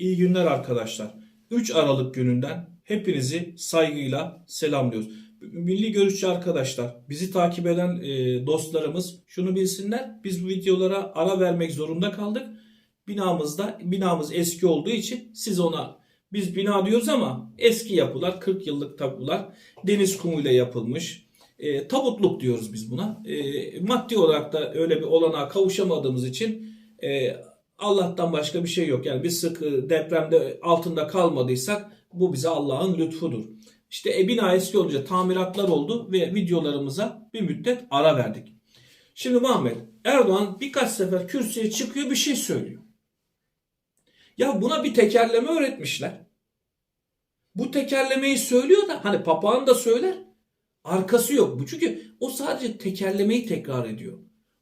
İyi günler arkadaşlar. 3 Aralık gününden hepinizi saygıyla selamlıyoruz. Milli görüşçü arkadaşlar, bizi takip eden e, dostlarımız şunu bilsinler. Biz bu videolara ara vermek zorunda kaldık. Binamızda, binamız eski olduğu için siz ona biz bina diyoruz ama eski yapılar, 40 yıllık tapular, deniz kumuyla yapılmış. E, tabutluk diyoruz biz buna. E, maddi olarak da öyle bir olanağa kavuşamadığımız için e, Allah'tan başka bir şey yok. Yani biz sık depremde altında kalmadıysak bu bize Allah'ın lütfudur. İşte e, bina eski olunca tamiratlar oldu ve videolarımıza bir müddet ara verdik. Şimdi Muhammed Erdoğan birkaç sefer kürsüye çıkıyor bir şey söylüyor. Ya buna bir tekerleme öğretmişler. Bu tekerlemeyi söylüyor da hani papağan da söyler. Arkası yok. Bu çünkü o sadece tekerlemeyi tekrar ediyor.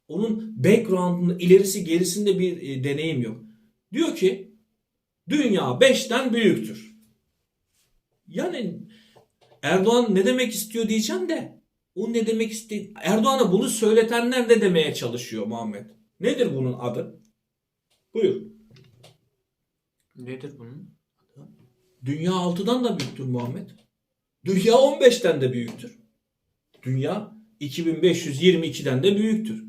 Onun background'ında ilerisi gerisinde bir e, deneyim yok. Diyor ki dünya 5'ten büyüktür. Yani Erdoğan ne demek istiyor diyeceğim de o ne demek istiyor? Erdoğan'a bunu söyletenler ne demeye çalışıyor Muhammed? Nedir bunun adı? Buyur. Nedir bunun? Dünya 6'dan da büyüktür Muhammed. Dünya 15'ten de büyüktür. Dünya 2522'den de büyüktür.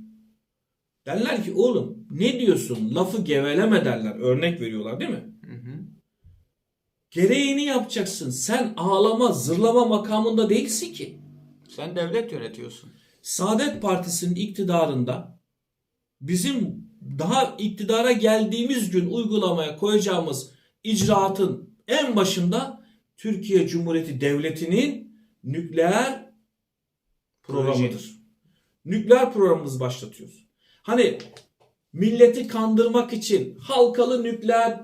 Derler ki oğlum ne diyorsun lafı geveleme derler. Örnek veriyorlar değil mi? Hı hı. Gereğini yapacaksın. Sen ağlama zırlama makamında değilsin ki. Sen devlet yönetiyorsun. Saadet Partisi'nin iktidarında bizim daha iktidara geldiğimiz gün uygulamaya koyacağımız icraatın en başında Türkiye Cumhuriyeti Devleti'nin nükleer programıdır. Nükleer programımızı başlatıyoruz. Hani milleti kandırmak için Halkalı Nükleer e,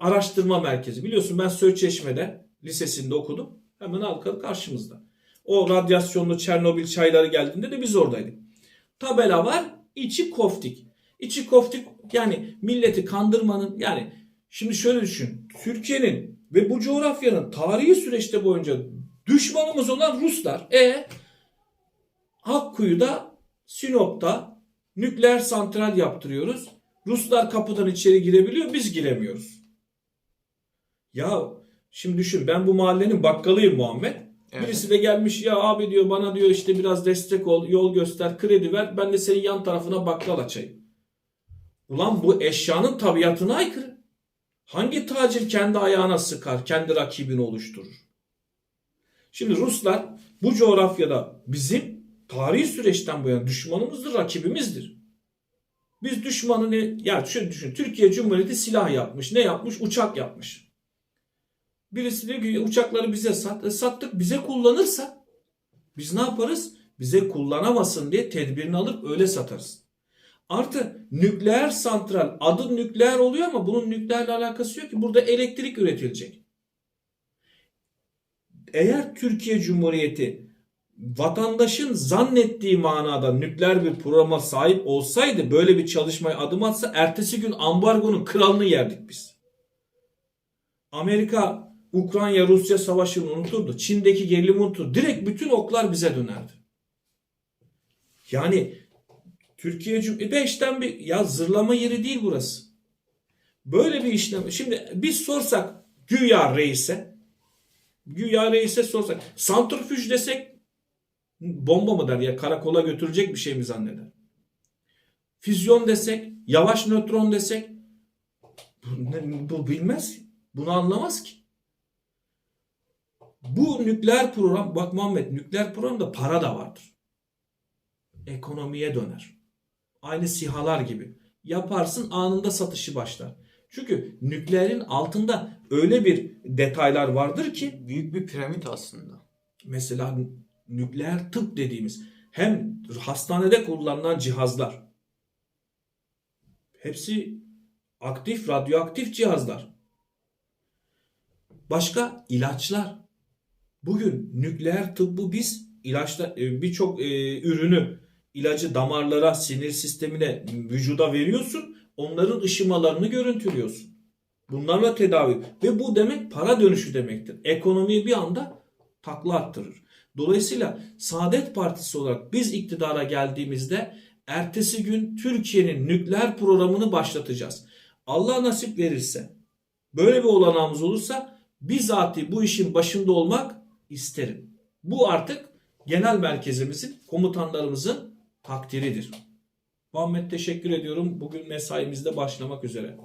Araştırma Merkezi. Biliyorsun ben Söğütçeşme'de lisesinde okudum. Hemen Halkalı karşımızda. O radyasyonlu Çernobil çayları geldiğinde de biz oradaydık. Tabela var, içi koftik. İçi koftik yani milleti kandırmanın yani şimdi şöyle düşün. Türkiye'nin ve bu coğrafyanın tarihi süreçte boyunca düşmanımız olan Ruslar. E Akkuyu'da Sinop'ta nükleer santral yaptırıyoruz. Ruslar kapıdan içeri girebiliyor, biz giremiyoruz. Ya şimdi düşün ben bu mahallenin bakkalıyım Muhammed. Evet. Birisi de gelmiş ya abi diyor bana diyor işte biraz destek ol, yol göster, kredi ver. Ben de senin yan tarafına bakkal açayım. Ulan bu eşyanın tabiatına aykırı. Hangi tacir kendi ayağına sıkar, kendi rakibini oluşturur? Şimdi Ruslar bu coğrafyada bizim tarihi süreçten bu yana düşmanımızdır, rakibimizdir. Biz düşmanını ya şöyle düşün. Türkiye Cumhuriyeti silah yapmış. Ne yapmış? Uçak yapmış. Birisi diyor ki uçakları bize sat. E, sattık bize kullanırsa biz ne yaparız? Bize kullanamasın diye tedbirini alıp öyle satarız. Artı nükleer santral adı nükleer oluyor ama bunun nükleerle alakası yok ki. Burada elektrik üretilecek. Eğer Türkiye Cumhuriyeti vatandaşın zannettiği manada nükleer bir programa sahip olsaydı böyle bir çalışmaya adım atsa ertesi gün ambargonun kralını yerdik biz. Amerika Ukrayna Rusya savaşını unuturdu. Çin'deki gerilimi unuturdu. Direkt bütün oklar bize dönerdi. Yani Türkiye Cumhuriyeti 5'ten bir ya zırlama yeri değil burası. Böyle bir işlem. Şimdi biz sorsak güya reise güya reise sorsak santrifüj desek bomba mı der ya karakola götürecek bir şey mi zanneder? Füzyon desek, yavaş nötron desek bu, ne- bu bilmez. Bunu anlamaz ki. Bu nükleer program bak Muhammed nükleer programda para da vardır. Ekonomiye döner. Aynı sihalar gibi. Yaparsın anında satışı başlar. Çünkü nükleerin altında öyle bir detaylar vardır ki Büyük bir piramit aslında. mesela nükleer tıp dediğimiz hem hastanede kullanılan cihazlar hepsi aktif radyoaktif cihazlar. Başka ilaçlar. Bugün nükleer tıbbı biz ilaçta e, birçok e, ürünü ilacı damarlara, sinir sistemine, vücuda veriyorsun. Onların ışımalarını görüntülüyorsun. Bunlarla tedavi. Ve bu demek para dönüşü demektir. Ekonomiyi bir anda takla attırır. Dolayısıyla Saadet Partisi olarak biz iktidara geldiğimizde ertesi gün Türkiye'nin nükleer programını başlatacağız. Allah nasip verirse böyle bir olanağımız olursa bizatihi bu işin başında olmak isterim. Bu artık genel merkezimizin, komutanlarımızın takdiridir. Muhammed teşekkür ediyorum. Bugün mesaimizde başlamak üzere.